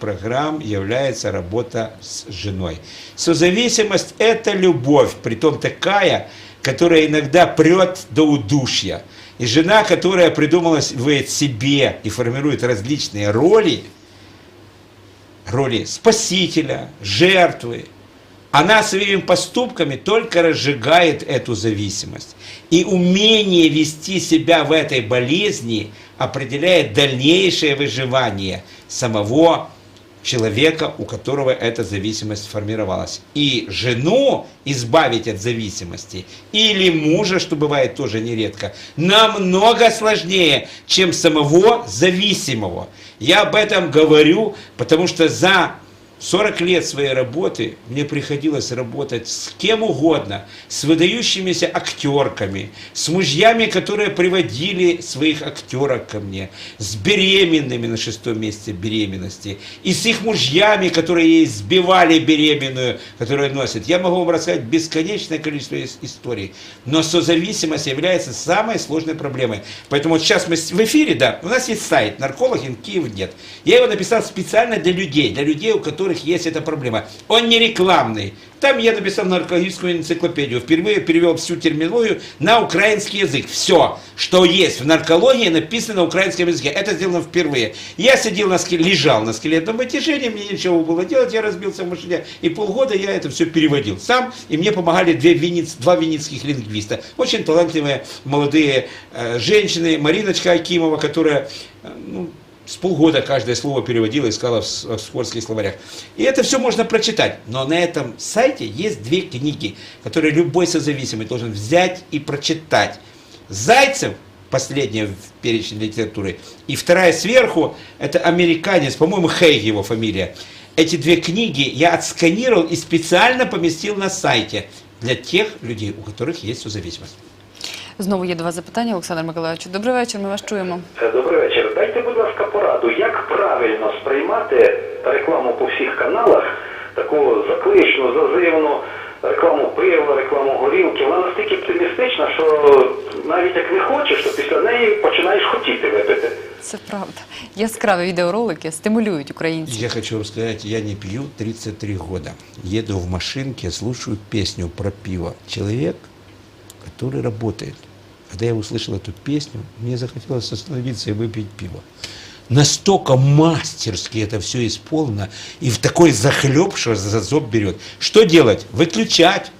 программ является работа с женой. Созависимость – это любовь, притом такая, которая иногда прет до удушья. И жена, которая придумывает себе и формирует различные роли, роли спасителя, жертвы, она своими поступками только разжигает эту зависимость. И умение вести себя в этой болезни определяет дальнейшее выживание самого человека, у которого эта зависимость сформировалась. И жену избавить от зависимости, или мужа, что бывает тоже нередко, намного сложнее, чем самого зависимого. Я об этом говорю, потому что за 40 лет своей работы мне приходилось работать с кем угодно, с выдающимися актерками, с мужьями, которые приводили своих актерок ко мне, с беременными на шестом месяце беременности, и с их мужьями, которые избивали беременную, которая носит. Я могу вам рассказать бесконечное количество историй, но созависимость является самой сложной проблемой. Поэтому вот сейчас мы в эфире, да, у нас есть сайт «Наркологин Киев нет». Я его написал специально для людей, для людей, у которых которых есть эта проблема. Он не рекламный. Там я написал наркологическую энциклопедию. Впервые перевел всю терминологию на украинский язык. Все, что есть в наркологии, написано на украинском языке. Это сделано впервые. Я сидел на скеле, лежал на скелетном вытяжении, мне ничего было делать, я разбился в машине. И полгода я это все переводил сам. И мне помогали две винниц, два винницких лингвиста. Очень талантливые молодые э, женщины. Мариночка Акимова, которая э, ну, с полгода каждое слово переводила, искала в оксфордских словарях. И это все можно прочитать. Но на этом сайте есть две книги, которые любой созависимый должен взять и прочитать. Зайцев, последняя в перечне литературы, и вторая сверху, это американец, по-моему, Хейг его фамилия. Эти две книги я отсканировал и специально поместил на сайте для тех людей, у которых есть созависимость. Знову є два запитання, Олександр Миколаївич. Добрий вечір, ми вас чуємо. Е, Добрий вечір. Дайте, будь ласка, пораду, як правильно сприймати рекламу по всіх каналах, таку закличну, зазивну рекламу пива, рекламу горілки. Вона настільки оптимістична, що навіть як не хочеш, то після неї починаєш хотіти випити. Це правда. Яскраві відеоролики стимулюють українців. Я хочу вам сказать, я не пью 33 года. Еду в машинке, слушаю песню про пиво. Человек, который работает. Когда я услышал эту песню, мне захотелось остановиться и выпить пиво. Настолько мастерски это все исполнено, и в такой захлеб, что за зуб берет. Что делать? Выключать.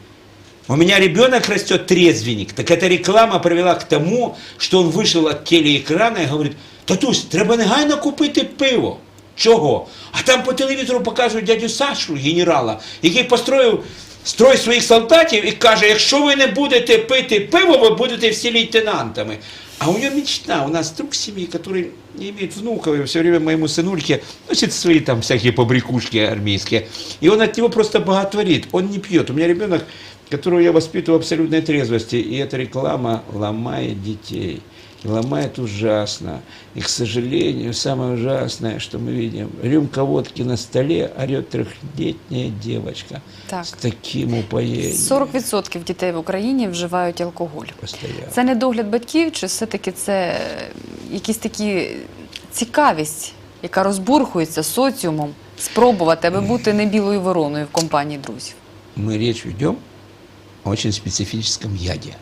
У меня ребенок растет трезвенник. Так эта реклама привела к тому, что он вышел от телеэкрана и говорит, татусь, треба негайно купити пиво. Чого? А там по телевізору показують дядю Сашу, генерала, який построїв строй своїх солдатів і каже, якщо ви не будете пити пиво, ви будете всі лейтенантами. А у нее мечта, у нас друг семьи, который не имеет внуков, и все время моему сынульке носит свои там всякие побрякушки армейские. И он от него просто боготворит, он не пьет. У меня ребенок, которого я воспитываю в абсолютной трезвости, и эта реклама ломает детей. И ломает ужасно. И, к сожалению, самое ужасное, что мы видим, рюмка водки на столе, орет трехлетняя девочка Так. с таким упоением. 40% дітей в Україні вживають алкоголь. Постоянно. Це не догляд батьків, чи все-таки це е, якісь такі цікавість, яка розбурхується соціумом, спробувати, аби бути не білою вороною в компанії друзів? мы речь ведем о очень специфическом яде.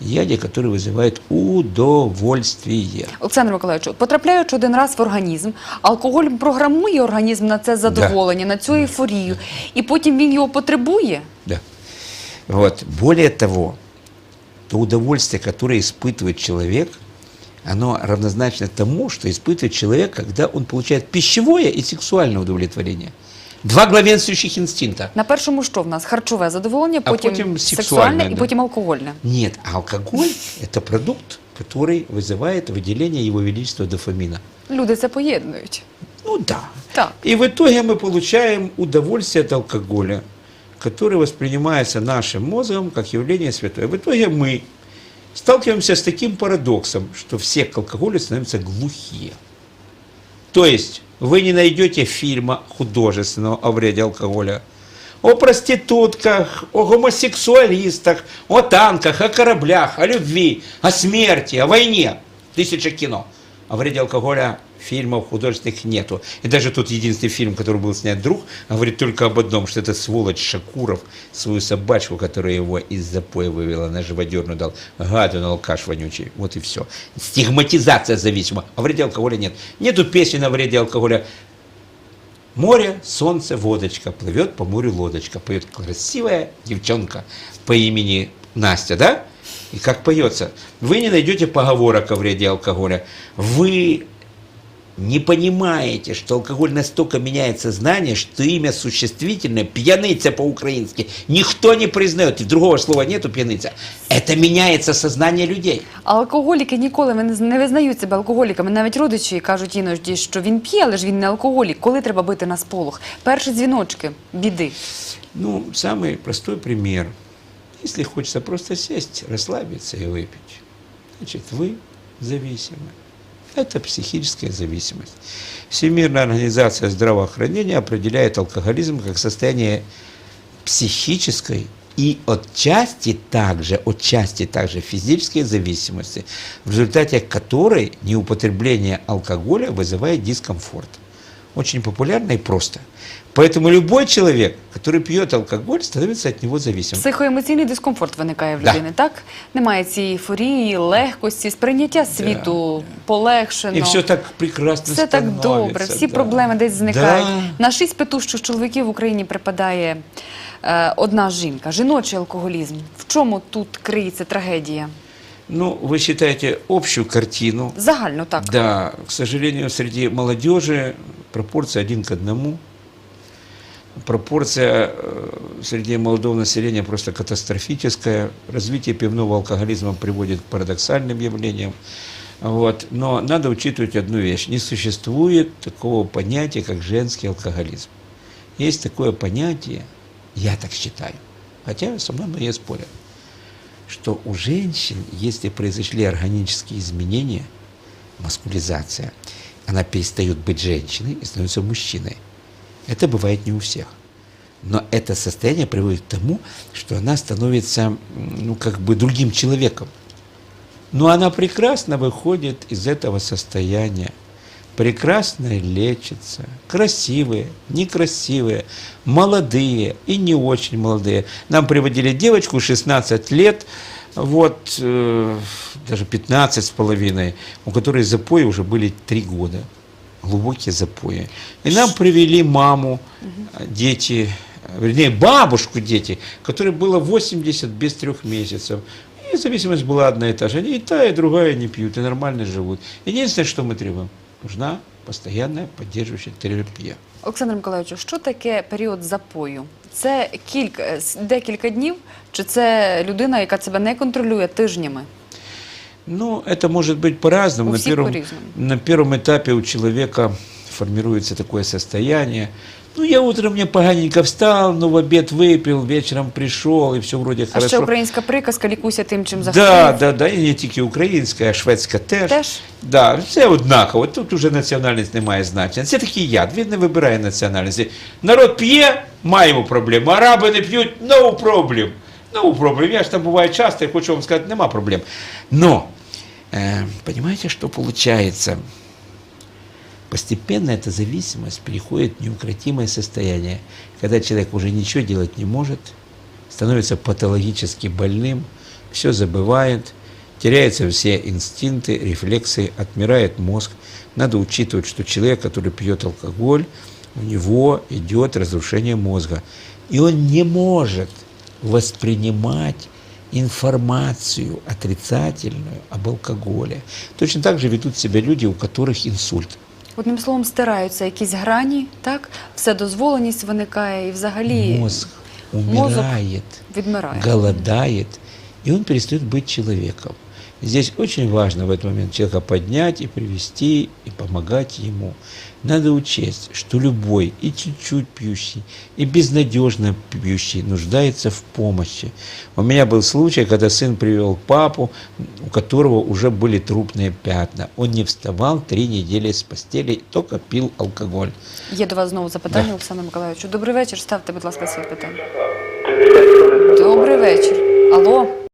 Яде, который вызывает удовольствие. Олександр Миколаївич, потрапляючи один раз в організм, алкоголь програмує організм на це задоволення, на цю ейфорію, і потім він його потребує. Да. Вот. Более того, то удовольствие, которое испытывает человек, оно равнозначно тому, что испытывает человек, когда он получает пищевое и сексуальное удовлетворение. Два главенствующих инстинкта. На першому що в нас? Харчове задоволення, А потім, потім сексуальне сексуальне, і да. потім алкогольне. Нет, а алкоголь – это продукт, который вызывает выделение его величества дофамина. Люди це поєднують. Ну да. Так. И в итоге мы получаем удовольствие от алкоголя, который воспринимается нашим мозгом как явление святое. В итоге мы сталкиваемся с таким парадоксом, что все к алкоголю становятся глухие. То есть вы не найдете фильма художественного о вреде алкоголя, о проститутках, о гомосексуалистах, о танках, о кораблях, о любви, о смерти, о войне. Тысяча кино. О вреде алкоголя фильмов художественных нету. И даже тот единственный фильм, который был снят «Друг», говорит только об одном, что это сволочь Шакуров свою собачку, которая его из запоя вывела, на живодерну дал, гаду на алкаш вонючий. Вот и все. Стигматизация зависима. О вреде алкоголя нет. Нету песни на вреде алкоголя. Море, солнце, водочка, плывет по морю лодочка, поет красивая девчонка по имени Настя, да? И как поется? Вы не найдете поговорок о вреде алкоголя. Вы не понимаете, что алкоголь настолько меняет сознание, что имя существительное, пьяныця по-украински, никто не признает, и другого слова нету пьяныця. Это меняется сознание людей. А алкоголіки ніколи не не визнають себе алкоголіками. Навіть родичі кажуть іноді, що він п'є, але ж він не алкоголік. Коли треба бити на сполох? Перші дзвіночки, біди. Ну, самый простой пример. Если хочется просто сесть, расслабиться и выпить, значит, вы зависимы. Это психическая зависимость. Всемирная организация здравоохранения определяет алкоголизм как состояние психической и отчасти также, отчасти также физической зависимости, в результате которой неупотребление алкоголя вызывает дискомфорт. Очень популярно и просто. Поэтому любой человек, который пьет алкоголь, становится от него зависимым. Психоемоційний дискомфорт виникає в Да. людини, так? Немає цієї ейфорії, легкості, сприйняття світу полегшено. И все так прекрасно Все так становится, добре, всі да. проблеми десь зникають. Да. На шість петущих чоловіків в Україні припадає е, одна жінка. Жіночий алкоголізм. В чому тут криється трагедія? Ну, вы считаете общую картину. Загально так. Да, к сожалению, среди молодежи пропорция один к одному. Пропорция среди молодого населения просто катастрофическая. Развитие пивного алкоголизма приводит к парадоксальным явлениям. Вот. Но надо учитывать одну вещь. Не существует такого понятия, как женский алкоголизм. Есть такое понятие, я так считаю, хотя со мной многие спорят, что у женщин, если произошли органические изменения, маскулизация, она перестает быть женщиной и становится мужчиной. Это бывает не у всех. Но это состояние приводит к тому, что она становится, ну, как бы другим человеком. Но она прекрасно выходит из этого состояния. Прекрасно лечится. Красивые, некрасивые, молодые и не очень молодые. Нам приводили девочку 16 лет, вот, э, даже 15 с половиной, у которой запои уже были 3 года. Глубокие запои. И нам привели маму, э, дети, э, вернее, бабушку дети, которой было 80 без трех месяцев. И зависимость была одна и та же. Они и та, и другая не пьют, и нормально живут. Единственное, что мы требуем, нужна постоянная поддерживающая терапия. Олександр Миколаївичу, що таке період запою? Це кілька с- декілька днів, чи це людина, яка себе не контролює тижнями? Ну, это может быть по-разному. У На всех первом, по-разному. на первом этапе у человека формируется такое состояние. Ну, я утром мне поганенько встал, ну, в обед выпил, вечером пришел, и все вроде А ще хорошо. українська приказка лікуйся тим, чим захворів. Да, да, да, і не тільки українська, а шведська теж. Теж? Да, все однаково. Тут уже національність не має значення. Це такий яд, він не вибирає національності. Народ п'є, маємо проблему. Араби не п'ють, no problem. No problem. Я ж там буваю часто, я хочу вам сказати, нема проблем. Но, э, понимаете, что получается? Постепенно эта зависимость переходит в неукротимое состояние, когда человек уже ничего делать не может, становится патологически больным, все забывает, теряются все инстинкты, рефлексы, отмирает мозг. Надо учитывать, что человек, который пьет алкоголь, у него идет разрушение мозга. И он не может воспринимать информацию отрицательную об алкоголе. Точно так же ведут себя люди, у которых инсульт. Одним словом, стираються якісь грані, так? Вседозволеність виникає і взагалі Мозг мозок умирает, відмирає. голодает, и он перестает быть человеком. Здесь очень важно в этот момент человека поднять и привести, и помогать ему. Надо учесть, что любой и чуть-чуть пьющий, и безнадежно пьющий нуждается в помощи. У меня был случай, когда сын привел папу, у которого уже были трупные пятна. Он не вставал три недели с постели, только пил алкоголь. Є до вас знову запитання, Олександр Миколаївичу. Добрий вечір. Ставте, будь ласка, своє питання. Добрий вечір. Алло.